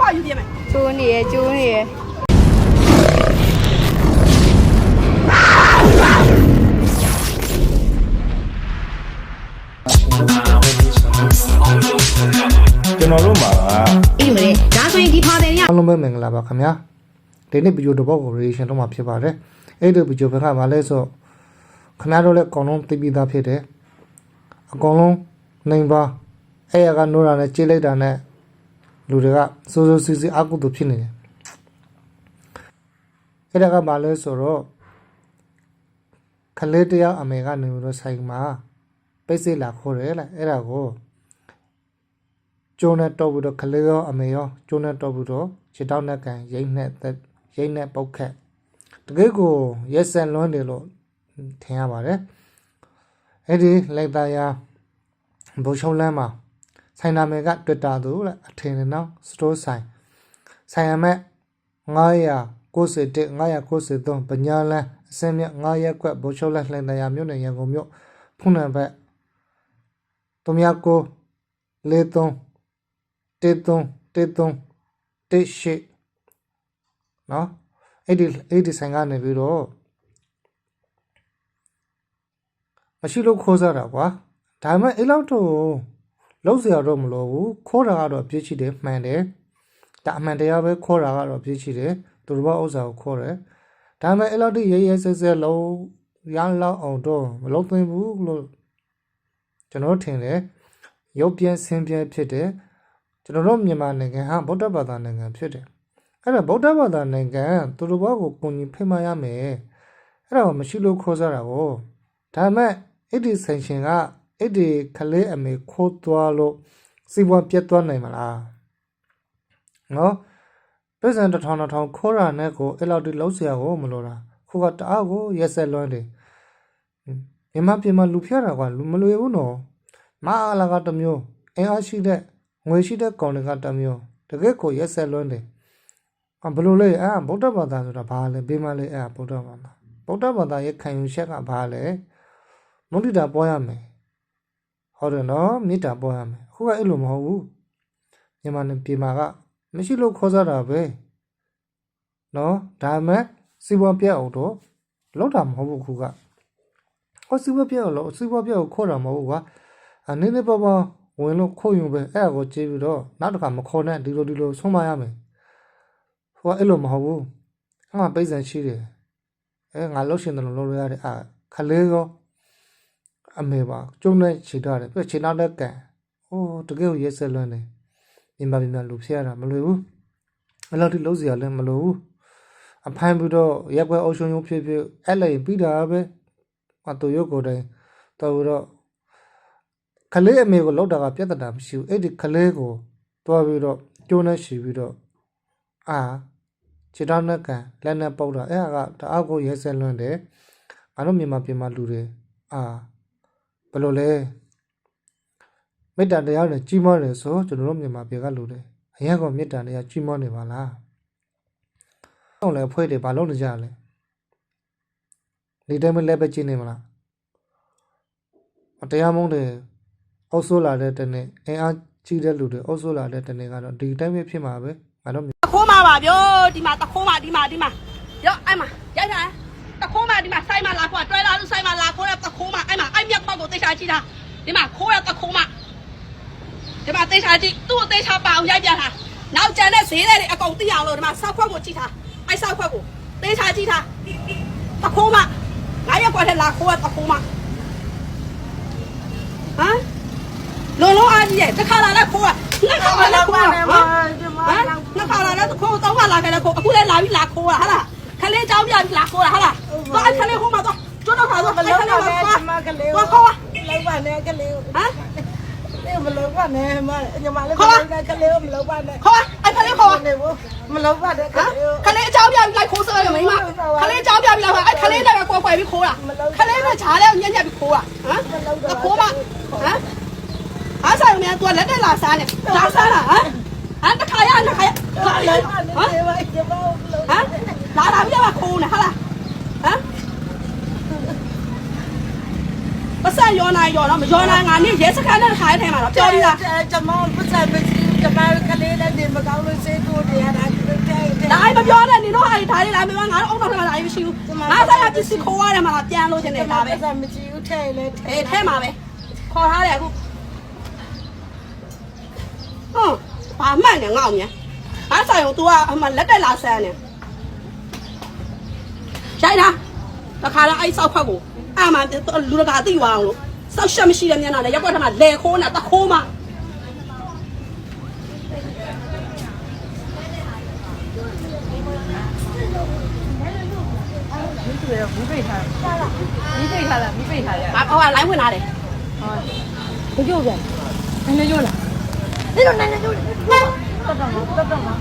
ခွာယူပြမယ်ကျိုးနေရကျိုးနေရကျွန်တော်တို့မှာအေးမလေးဒါဆိုရင်ဒီဖာတယ်ရအားလုံးပဲမင်္ဂလာပါခင်ဗျာဒီနေ့ဗီဒီယိုတစ်ပုဒ်ကို reaction လုပ်မှာဖြစ်ပါတယ်အဲ့ဒီဗီဒီယိုဘက်ကမလဲဆိုခင်ဗျားတို့လည်းအကောင်လုံးသိပြီးသားဖြစ်တယ်အကောင်လုံးနိုင်ပါအဲ့ရကနိုးတာနဲ့ကြေးလိုက်တာနဲ့ လူတွေကစိုးစိုးစီစီအကုသို့ဖြစ်နေတယ်အဲ့ဒါကမလဲဆိုတော့ခလေးတယောက်အမေကနေပြီးတော့ဆိုင်မှာပိတ်စိတ်လာခေါ်တယ်လားအဲ့ဒါကိုကျိုးနဲ့တော့ပြီးတော့ခလေးရောအမေရောကျိုးနဲ့တော့ပြီးတော့ခြေတောက်နဲ့ကန်ရိမ့်နဲ့သက်ရိမ့်နဲ့ပုတ်ခက်တကယ်ကိုရက်ဆက်လွန်းတယ်လို့ထင်ရပါတယ်အဲ့ဒီလိုက်သားရဘုံချုံလန်းမှာ ဆိုင်နာမည်က Twitter သူတဲ့အထင်နဲ့နော် store ဆိုင်ဆိုင်ရမဲ့991 993ပညာလန်းအစင်းမြ9ရက်ကွက်ဘုံချုံလန်းလှန်တရားမြို့နယ်ရန်ကုန်မြို့ဖုန်နံဘက်39 43တေတုံတေတုံတေရှိနော်အဲ့ဒီအဲ့ဒီဆိုင်ကနေပြီးတော့မရှိလို့ခိုးစားတာကွာဒါပေမဲ့အဲ့လောက်တော့ လုံးစရာတော့မလိုဘူးခိုးတာကတော့အပြစ်ရှိတယ်မှန်တယ်ဒါအမှန်တရားပဲခိုးတာကတော့အပြစ်ရှိတယ်သူတို့ဘာဥစ္စာကိုခိုးတယ်ဒါပေမဲ့အဲ့လောက်တိရဲရဲဆဲဆဲလုံးရမ်းလောက်အောင်တော့မလုံးသွင်းဘူးလို့ကျွန်တော်ထင်တယ်ရုပ်ပြန်ဆင်းပြန်ဖြစ်တယ်ကျွန်တော်တို့မြန်မာနိုင်ငံဟာဗုဒ္ဓဘာသာနိုင်ငံဖြစ်တယ်။အဲ့ဒါဗုဒ္ဓဘာသာနိုင်ငံသူတို့ဘာကိုကိုကြီးဖိမရမယ်။အဲ့ဒါကိုမရှိလို့ခေါ်စားတာကိုဒါပေမဲ့အဲ့ဒီဆိုင်ရှင်က အဲ့ဒီခလေးအမေခိုးသွားလို့စီးပွားပြတ်သွားနိုင်မလား။နော်ပြည်စံတစ်ထောင်တစ်ထောင်ခိုးတာနဲ့ကိုအဲ့လောက်ဒီလောက်เสียကိုမလို့လားခုကတအားကိုရက်ဆက်လွန်းတယ်။မြန်မာပြည်မှာလူဖျက်တာကလူမလွေဘူးနော်။မအားလာကတစ်မျိုးအင်အားရှိတဲ့ငွေရှိတဲ့ကောင်တွေကတစ်မျိုးတကယ့်ကိုရက်ဆက်လွန်းတယ်။အဘလို့လဲအာဗုဒ္ဓဘာသာဆိုတာဘာလဲဘေးမလဲအာဗုဒ္ဓဘာသာဗုဒ္ဓဘာသာရဲ့ခံယူချက်ကဘာလဲမုဒိတာပေါ်ရမယ် ဟုတ်တယ်နော်မေတ္တာပေါ်ရမယ်အခုကအဲ့လိုမဟုတ်ဘူးမြန်မာနဲ့ပြည်မှာကမရှိလို့ခေါ်စားတာပဲနော်ဒါမှစီပွားပြတ်အောင်တော့လောက်တာမဟုတ်ဘူးခုကဟောစီပွားပြတ်အောင်လို့စီပွားပြတ်ကိုခေါ်တာမဟုတ်ဘူးကွာအနေနဲ့ပေါ့ပေါ့ဝင်လို့ခုတ်ယူပဲအဲ့ဒါကိုကြည့်ပြီးတော့နောက်တစ်ခါမခေါ်နဲ့ဒီလိုဒီလိုဆုံးမရမယ်ဟိုကအဲ့လိုမဟုတ်ဘူးအမှပိတ်စံရှိတယ်အဲငါလှုပ်ရှင်တယ်လို့လုပ်လို့ရတယ်အာခလေးရော အမေပါကျုံနဲ့ခြေထားတယ်ပြခြေနောက်လည်းကန်ဟိုတကယ်ကိုရဲဆက်လွန်းတယ်မြန်မာပြည်မှာလူဖြစ်ရတာမလွယ်ဘူးအဲ့လောက်ထိလုံးစရာလည်းမလိုဘူးအဖိုင်းပြီးတော့ရက်ွက်အုပ်ရှင်ရုံဖြစ်ဖြစ်အဲ့လိုက်ပြီးတာပဲအတူရုပ်ကိုယ်တိုင်တော်ပြီးတော့ခလေးအမေကိုလောက်တာကပြဿနာမရှိဘူးအဲ့ဒီခလေးကိုတွားပြီးတော့ကျိုးနဲ့ရှီပြီးတော့အာခြေထောက်နဲ့ကန်လက်နဲ့ပုတ်တာအဲ့ဒါကတအားကိုရဲစက်လွန်းတယ်ငါတို့မြန်မာပြည်မှာလူတွေအာ ဘယ်လိုလဲမေတ္တာတရားနဲ့ကြီးမားတယ်ဆိုကျွန်တော်တို့မြန်မာပြည်ကလူတွေအရင်ကမေတ္တာတရားကြီးမားနေပါလားဟုတ်လဲဖွဲ့တယ်ဘာလို့နေကြလဲဒီတိုင်းမလဲပဲကျင်းနေမလားမတရားမုန်းတယ်အုပ်ဆိုးလာတဲ့တနေ့အင်အားကြီးတဲ့လူတွေအုပ်ဆိုးလာတဲ့တနေ့ကတော့ဒီတိုင်းပဲဖြစ်မှာပဲငါတို့တခိုးမှာပါဗျိုဒီမှာတခိုးမှာဒီမှာဒီမှာရောအဲ့မှာရိုက်တာတခိုးမှာဒီမှာဆိုင်မှာလာခွာတွဲလာလို့ဆိုင်မှာလာခိုးတဲ့တ ခိုးမှာအဲ့မှာအဲ့မြက်ပေါက်ကိုသိချာကြည့်တာဒီမှာခိုးတဲ့တခိုးမှာဒီမှာသိချာကြည့်သူ့ကိုသိချာပါအောင်ရိုက်ပြတာနောက်ကျန်တဲ့ဈေးတွေအကုန်သိအောင်လို့ဒီမှာစောက်ခွက်ကိုကြည့်တာအဲ့စောက်ခွက်ကိုသိချာကြည့်တာတခိုးမှာငါရက်ကွက်ထဲလာခိုးတဲ့တခိုးမှာဟမ်လုံးလုံးအားကြီးရဲ့တစ်ခါလာလဲခိုးอ่ะနှစ်ခါလာလဲခိုးอ่ะဟမ် ဟမ်နှစ်ခါလာတော့ခိုးတော့ခါလာခဲ့တယ်ခိုးအခုလည်းလာပြီးလာခိုးတာဟာလားခလေးเจ้าပြပြီးလာခိုးတာဟာလားတော့အဲ့ခလေး ကလေးကိုခေါ်လောက်ပါနဲ့ကလေးကိုဟမ်လေးမလောက်ပါနဲ့မညမလေးခေါ်လိုက်ကလေးကိုမလောက်ပါနဲ့ခေါ်အဲ့ကလေးခေါ်နေဘူးမလောက်ပါနဲ့ကလေးကိုကလေးအကြောင်းပြပြီးလိုက်ခိုးဆွဲရမိမကလေးအကြောင်းပြပြီးလိုက်အဲ့ကလေးလည်းကွယ်ကွယ်ပြီးခိုးတာကလေးနဲ့ချားတယ်ညက်ညက်ပြီးခိုးတာဟမ်ခိုးပါဟမ်အားဆိုင်မြန်သူကလက်တက်လာစားတယ်လာစားတာဟမ်ဟမ်တခါရနှစ်ခါရလာဟမ်ဟမ်လာလာပြပါခိုးနေဟာလားဟမ် ပတ်စံရောနိုင်ရောတော့မရောနိုင်ငါနေရဲစခန်းနဲ့ခါရထဲမှာတော့ပြောပြီးသားကျမပတ်စံမရှိကျမကလေးလည်းနေမကောင်းလို့စေးတိုးတရားတာတဲ့တဲ့ဒါအိမ်မပြောနဲ့နင်တို့ဟာဒီထားလေးလာမင်းငါတို့အုံတော့မှာလာရင်မရှိဘူးငါဆိုင်ကပစ္စည်းခိုးရတယ်မှာပြန်လို့ခြင်းနဲ့ဒါပဲဆက်မကြည့်ဘူးထဲလေအေးထဲမှာပဲခေါ်ထားတယ်အခုဟွန်းဘာမှန်နေငေါ့မြန်ငါဆိုင်ကို तू ကအမှလက်တက်လာဆန်းနေရိုက်တာတခါတော့အဲ့ဆောက်ဖက်ကို အမှလူတကာသိသွားအောင်လို့စောက်ရှက်မရှိတဲ့မျက်နှာနဲ့ရက်ွက်ထမှာလဲခိုးနေတာတခိုးမှမိပိတ်ထားမိပိတ်ထားလားမိပိတ်ထားရငါဟိုကလိုင်းဝင်လာတယ်ဘယ်ကြောက်ကြလဲနည်းနည်းကြောက်လားဒီလိုနည်းနည်းကြောက်တက်တော့တက်တော့လာ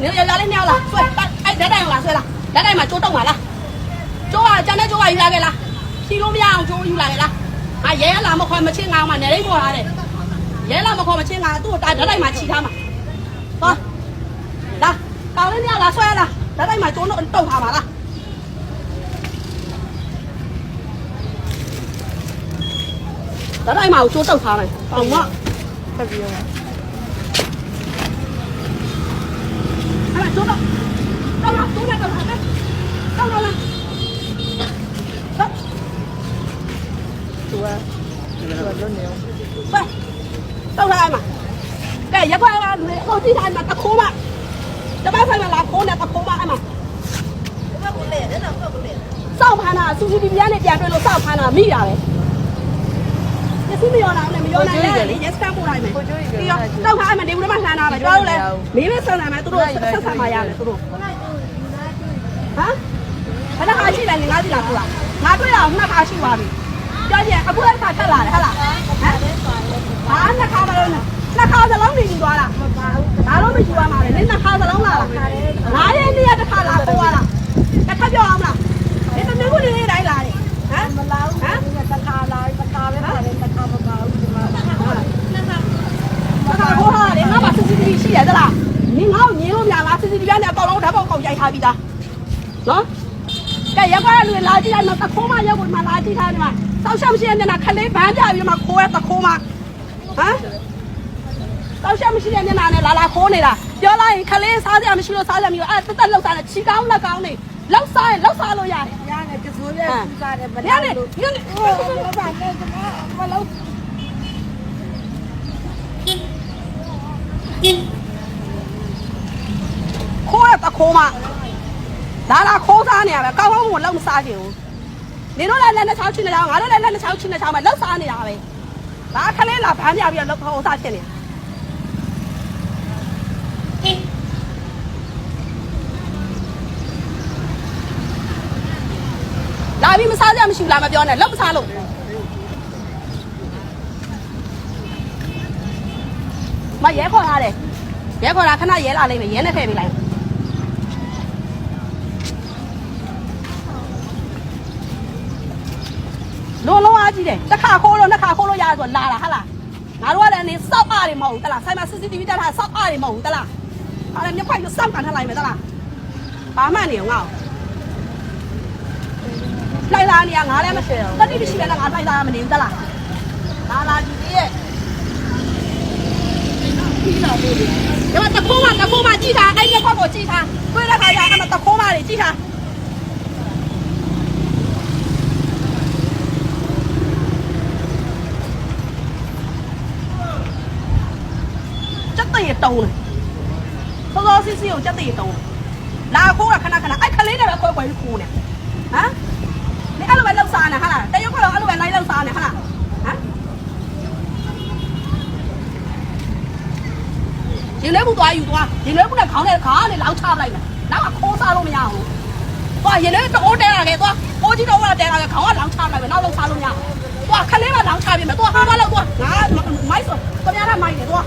နေရလာလေးမြောက်လာဆွဲအဲ့ဓာတ်တိုင်လာဆွဲလာဓာတ်တိုင်မှာကျိုးတော့မှာလား ကျိုးကကျန်တဲ့ကျိုးကယူလာခဲ့လားဖြီလို့မရအောင်ကျိုးယူလာခဲ့လားငါရဲလာမခေါ်မချင်းငါမှနေလေးပေါ်လာတယ်ရဲလာမခေါ်မချင်းငါသူ့ဓာတ်တိုင်မှာခြိထားမှာသွားလာကောင်းလေးမြောက်လာဆွဲလာဓာတ်တိုင်မှာကျိုးတော့တုတ်ထားမှာလားဓာတ်တိုင်မှာကျိုးတုတ်ထားမယ်ပေါင်မတက်ပြီးရောအဲ့ဒါကျိုးတော့တော့လာကျိုးနဲ့တော့ထားမယ်တော့တော့လာတော့ သူကသူကလွတ်နေအောင် ไปတော့ထားမှာကဲရက်ခွက်ကလူတွေဟိုတိထားမှာတခိုးမတပတ်ဆိုင်မှာလာခိုးနေတခိုးမအဲ့မှာ စောက်ဖမ်းတာစူစီတီပြားနဲ့ပြန်တွေ့လို့စောက်ဖမ်းတာမိတာပဲညစီမရောနိုင်နဲ့မရောနိုင်လေ yes ကပို့လိုက်မယ်ပြီးတော့တောက်ထားအဲ့မှာဒီဦးမှာလှမ်းတာပဲကျွန်တော်တို့လည်းမင်းမဆန်တယ်မယ်သူတို့ဆက်ဆံมาရတယ်သူတို့ဟမ်ဘယ်နှခါရှိလဲငါးစီလာပို့လားငါတွေ့ရအောင်နှစ်ခါရှိသွားပြီပြောကြည့်အခုလည်းခါထက်လာတယ်ဟဟလားဟမ်ဘာနှစ်ခါမလို့နှစ်ခါစလုံးနေယူသွားတာမပါဘူးဒါတော့မယူရမှာလေနင်နှစ်ခါစလုံးလာလားငါးရဲ့နေ့ရက်တစ်ခါလာပို့ရတာတစ်ခါပြောအောင်မ လားဒီမမျိုးကိုနေနေတိုင်းလာတယ်ဟမ်မလာဘူးဟမ်တခါလာတခါပဲပါတယ်တခါမပါဘူးဒီမှာတခါခိုးထားတယ်ငါမှ CCTV ရှိရသလားနင်ငါ့ကိုညင်းလို့များလား CCTV နဲ့အကောင်လုံးဓာတ်ပေါက်ကောင်ရိုက်ထားပြီးသားနော်ကဲရက်ကွာလူလာကြည့်လိုက်မှာတခိုးမရက်ကိုမှလာကြည့်ထားတယ်မှာစောက်ရှက်မရှိတဲ့နာခလေးဗန်းပြပြီးမှခိုးရတခိုးမဟမ် စောက်ရှက်မရှိတဲ့မျက်နှာနဲ့လာလာခိုးနေတာပြောလိုက်ရင်ခလေးစားကြမရှိလို့စားကြမရှိလို့အဲ့တက်တက်လောက်စားတယ်ချီကောင်းလက်ကောင်းနေလောက်စားရင်လောက်စားလို့ရတယ်ရတယ်ကစိုးရပူစားတယ်ဗညနေညနေဟိုဘာဘာနဲ့ကမလို့ခိုးရတခိုးမလာလာခိုးစားနေရပဲကောင်းကောင်းကိုလောက်မစားချင်ဘူးနေတော့လည်းလက်နဲ့ချောင်းချင်းနေကြငါတို့လည်းလက်နဲ့ချောင်းချင်းနေကြမှာလောက်စားနေတာပဲဒါခလေးလာဗန်းပြပြီးတော့လောက်ခိုးစားချင်နေတာ လာပြီးမစားကြမရှိဘူးလားမပြောနဲ့လောက်မစားလို့မရဲခေါ်ထားတယ်ရဲခေါ်တာခဏရဲလာလိမ့်မယ်ရဲနဲ့ထည့်ပေးလိုက်လုံးလုံးအားကြီးတယ်တစ်ခါခိုးလို့နှစ်ခါခိုးလို့ရတယ်ဆိုလာတာဟာလားငါတို့ကလည်းအနေစောက်အားတွေမဟုတ်ဘူးတလားဆိုင်မှာ CCTV တက်ထားစောက်အားတွေမဟုတ်ဘူးတလားဟာလည်းမျက်ခွိုက်ကိုစောက်ကန်ထားလိုက်မယ်တလားဘာမှနေအောင်ငါ့ကို လိုက်လာနေရငါလည်းမရှိတော့တတိမရှိလည်းငါလိုက်လာမနေဘူးတလားလာလာကြည့်သေးရဲ့ပြီးတော့ဘူးဒီမှာတခိုးမတခိုးမကြည့်တာအဲ့ဒီခွက်ကိုကြည့်တာတွေ့တဲ့ခါကျအဲ့မှာတခိုးမတွေကြည့်တာစက်တရေတုံးတယ်စောစောစီစီကိုစက်တရေတုံးလာခိုးတာခဏခဏအဲ့ခလေးတွေပဲခွဲခွဲခိုးနေဟမ် 你အဲ့လိုပဲလောက်စားနေဟာလားတရုတ်ကတော့အဲ့လိုပဲလိုက်လောက်စားနေဟာလားဟမ်ရင်လဲဘူးသွားယူသွားရင်လဲဘူးနဲ့ခေါင်းနဲ့ခါနဲ့လောက်ချပလိုက်မယ်နောက်ကခိုးစားလို့မရဘူးသွားရင်လဲတော့တဲလာခဲ့သွားကိုကြီးတော့ကတဲလာခဲ့ခေါင်းကလောင်ချပလိုက်မယ်နောက်လောက်စားလို့မရဘူးသွားခလေးကလောင်ချပြမယ်သွားဟာမလောက်သွားငါမိုက်ဆိုတမရတာမိုက်နေသွား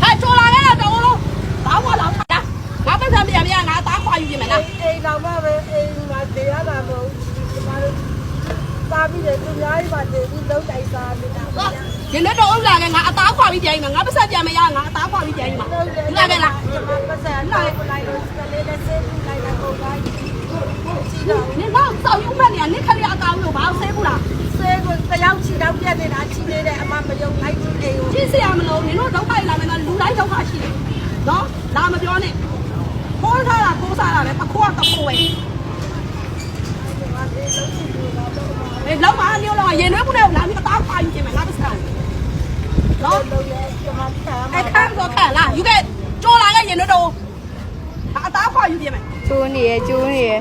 ဟဲ့ချိုလာခဲ့တော့လုံးဘာမှလောင်ချတာငါပတ်စံပြန်ပြန်ငါသားခွာယူပြင်မယ်လား အိမ်တော်မှပဲအိမ်မှာတရားလာမဟုတ်ဒီမှာစားပြီး တယ်သူများကြီးပါတည်ပြီးလုံးတိုက်စားနေတာရင်လည်းတော့ဥလာကငါအသားခွာပြီးပြန်မှာငါပတ်ဆက်ပြန်မရငါအသားခွာပြီးပြန်မှာလာခဲ့လားပတ်စံလိုက်လိုက်လို့ကလေးနဲ့ဆေးပြီးလိုက်တာကိုလိုက်ရှိတော့နင်တော့စောက်ယူမဲ့နေနင်ခလေးအသားလို့ဘာဆဲဘူးလားဆေးကိုတယောက်ချီတာယောက်ပြက်နေတာချိနေတယ်အမမယုံလိုက်ဘူးအိမ်ကိုကြည့်စရာမလိုနင်တို့ဒုက္ခလာမယ်လူတိုင်းဒုက္ခရှိတယ်နော်လာမပြောနဲ့ခိုးထားတာခိုးစားတာပဲပခိုးကတခိုးပဲ အေးလောက်မအမျိုးလောက်ရင်နှွေးမှုနဲ့လာပြီးတော့ခွာယူခြင်းမယ်ငါပစံနော်လုံးရဲကျမဆာမအဲ့ခန်းတော့ခန်းလားယူခဲ့ကြော်လာခဲ့ရင်နှွေးတော့အသားခွာယူခြင်းမယ်ကျိုးနေရကျိုးနေရ